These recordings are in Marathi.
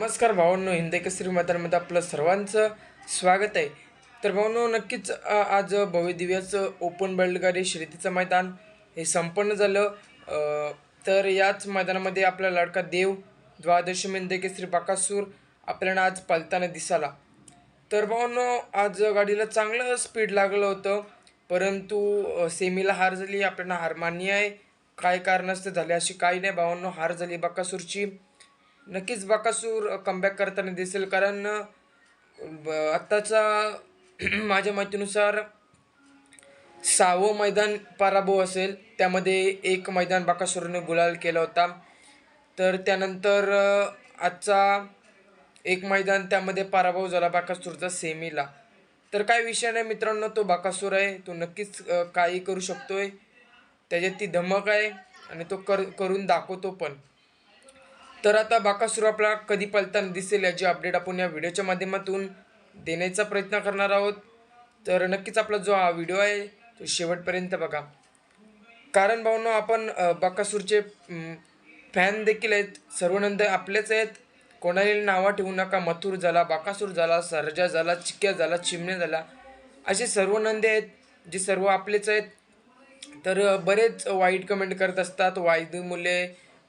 नमस्कार भावांनो हिंदी केसरी मैदानामध्ये आपलं सर्वांचं स्वागत आहे. तर भावांनो नक्कीच आज भव्यदिव्याचं ओपन बैलगाडी शर्यतीचं मैदान हे संपन्न झालं. तर याच मैदानामध्ये आपला लाडका देव द्वादशी हिंदी केसरी बाकासूर आपल्याला आज पालताना दिसाला. तर भावांनो आज गाडीला चांगलं स्पीड लागलं होतं परंतु सेमीला हार झाली आपल्याला हार मान्य आहे. काय कारणास्तव झाले अशी काही नाही भावांनो हार झाली बाकासूरची. नक्कीच बाकासूर कमबॅक करताना दिसेल. कारण ब- आत्ताचा माझ्या माहितीनुसार सहावं मैदान पराभव असेल. त्यामध्ये एक मैदान बाकासूरने गुलाल केला होता. तर त्यानंतर आजचा एक मैदान त्यामध्ये पराभव झाला बाकासूरचा सेमीला. तर काय विषय नाही मित्रांनो तो बाकासूर आहे. तो नक्कीच काही करू शकतोय. त्याच्यात ती धमक आहे आणि तो कर करून दाखवतो पण. तर आता बाकासूर आपला कधी पलताना दिसेल याची अपडेट आपण या व्हिडिओच्या माध्यमातून देण्याचा प्रयत्न करणार आहोत. तर नक्कीच आपला जो हा व्हिडिओ आहे तो शेवटपर्यंत बघा. कारण भाऊनो आपण बाकासूरचे फॅन देखील आहेत. सर्व नंद आपलेच आहेत. कोणाला नावं ठेवू नका. मथुर झाला बाकासूर झाला सरजा झाला चिक्या झाला चिमण्या झाला. असे सर्व नंदे आहेत जे सर्व आपलेच आहेत. तर बरेच वाईट कमेंट करत असतात. वायदू मुले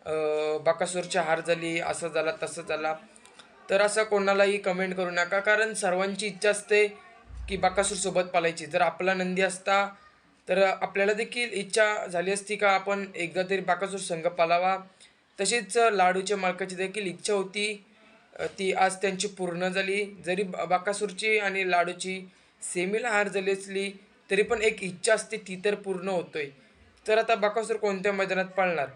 अ, बाकासूरची हार झाली असं झाला तसं झाला. तर असं कोणालाही कमेंट करू नका. कारण सर्वांची इच्छा असते की बाकासूरसोबत पालायची. जर आपला नंदी असता तर आपल्याला देखील इच्छा झाली असती का आपण एकदा तरी बाकासूर संघ पालावा? तशीच लाडूच्या मालकाची देखील इच्छा होती. ती आज त्यांची पूर्ण झाली. जरी बाकासूरची आणि लाडूची सेमीला हार झाली असली तरी पण एक इच्छा असते ती तर पूर्ण होतोय. तर आता बाकासूर कोणत्या मैदानात पाळणार?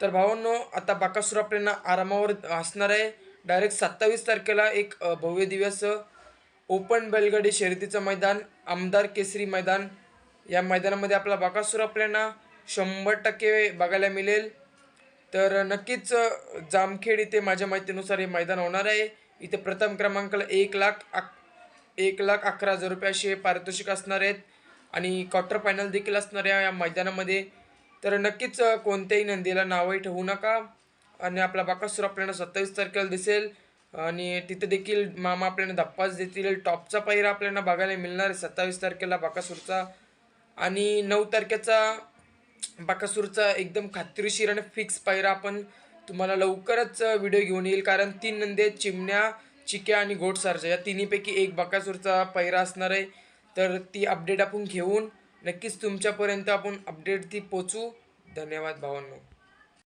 तर भावांनो आता बाकासूर आपल्याला आरामावर असणार आहे. डायरेक्ट सत्तावीस तारखेला एक भव्य दिवस ओपन बैलगाडी शर्यतीचं मैदान आमदार केसरी मैदान. या मैदानामध्ये आपला बाकासूर आपल्याला शंभर टक्के बघायला मिळेल. तर नक्कीच जामखेड इथे माझ्या माहितीनुसार हे मैदान होणार आहे. इथे प्रथम क्रमांकाला एक लाख अक एक लाख अकरा हजार रुपये असे पारितोषिक असणार आहेत. आणि क्वार्टर फायनल देखील असणार आहे या मैदानामध्ये. तर नक्कीच कोणत्याही नंदीला नावही ठेवू नका. आणि आपला बाकासूर आपल्याला सत्तावीस तारखेला दिसेल. आणि तिथे देखील मामा आपल्याला धप्पाच देतील. टॉपचा पहिरा आपल्याला बघायला मिळणार आहे सत्तावीस तारखेला बाकासूरचा. आणि नऊ तारखेचा बाकासूरचा एकदम खात्रीशीर आणि फिक्स पायरा आपण तुम्हाला लवकरच व्हिडिओ घेऊन येईल. कारण तीन नंदी चिमण्या चिक्या आणि घोटसारजा या तिन्हीपैकी एक बाकासूरचा पहिरा असणार आहे. तर ती अपडेट आपण घेऊन नक्कीच तुमच्यापर्यंत आपण अपडेट ती पोचू धन्यवाद भावांनो.